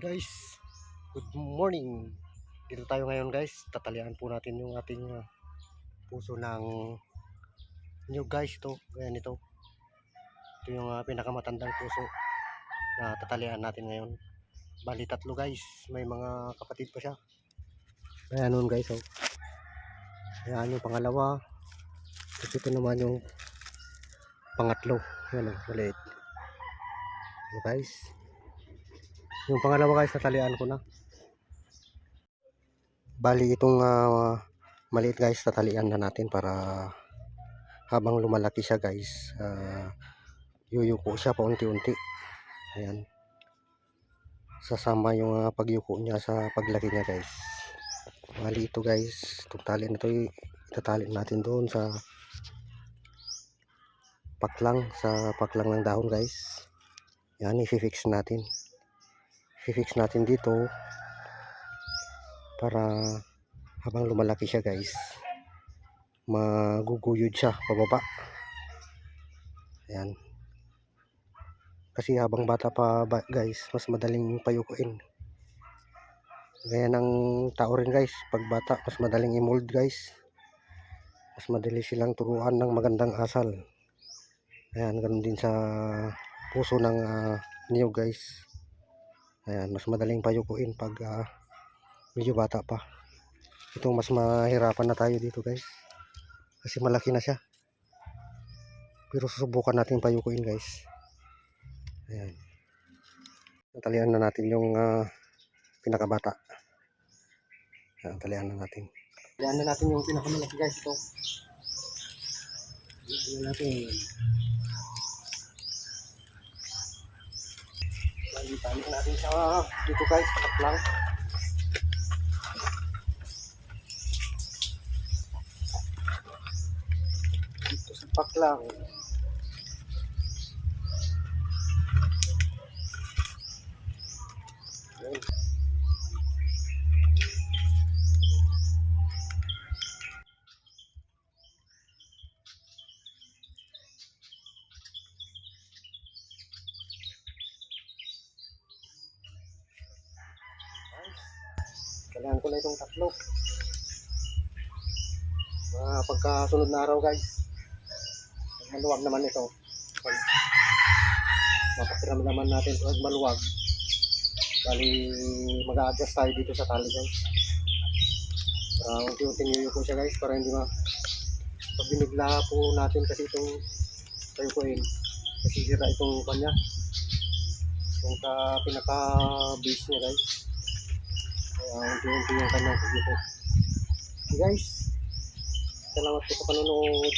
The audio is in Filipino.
Hey guys, good morning. Dito tayo ngayon guys. Tatalian po natin yung ating uh, puso ng new guys to. Ayan ito. Ito yung uh, pinakamatandang puso na tatalian natin ngayon. Bali tatlo guys. May mga kapatid pa siya. Ayan nun guys. Oh. Ayan yung pangalawa. Tapos ito naman yung pangatlo. Ayan oh, maliit. Ayan, guys. Yung pangalawa guys, tatalian ko na. Bali itong ah, maliit guys, tatalian na natin para habang lumalaki siya guys, ah, yuyuko siya paunti-unti. Ayan. Sasama yung ah, pagyuko niya sa paglaki niya guys. Bali ito guys, itong tali na ito, itatali natin doon sa paklang, sa paklang ng dahon guys. Yan, i-fix natin i-fix natin dito para habang lumalaki siya guys maguguyod siya pababa. Ayan. Kasi habang bata pa guys mas madaling payukuin. Gaya ng tao rin guys pag bata mas madaling i-mold guys. Mas madali silang turuan ng magandang asal. Ayan ganun din sa puso ng uh, new guys Ayan, mas madaling payukuin pag uh, medyo bata pa. Itong mas mahirapan na tayo dito guys. Kasi malaki na siya. Pero susubukan natin payukuin guys. Ayan. Talian na natin yung uh, pinakabata. Ayan, talian na natin. Talian na natin yung pinakamalaki guys ito. Talian natin. Balik natin siya dito guys, pakat lang. Dito sa paklang. Kailangan ko na itong tatlo. Mga pagkasunod na araw guys. Maluwag naman ito. Pag mapakiram naman natin pag maluwag. Bali mag-a-adjust tayo dito sa tali guys. Para unti-unti niyo ko siya guys para hindi ma pag binigla po natin kasi itong tayo ko in kasi sira itong kanya yung ka pinaka base niya guys kaya unti-unti yung kanyang. Okay guys, salamat po sa panonood.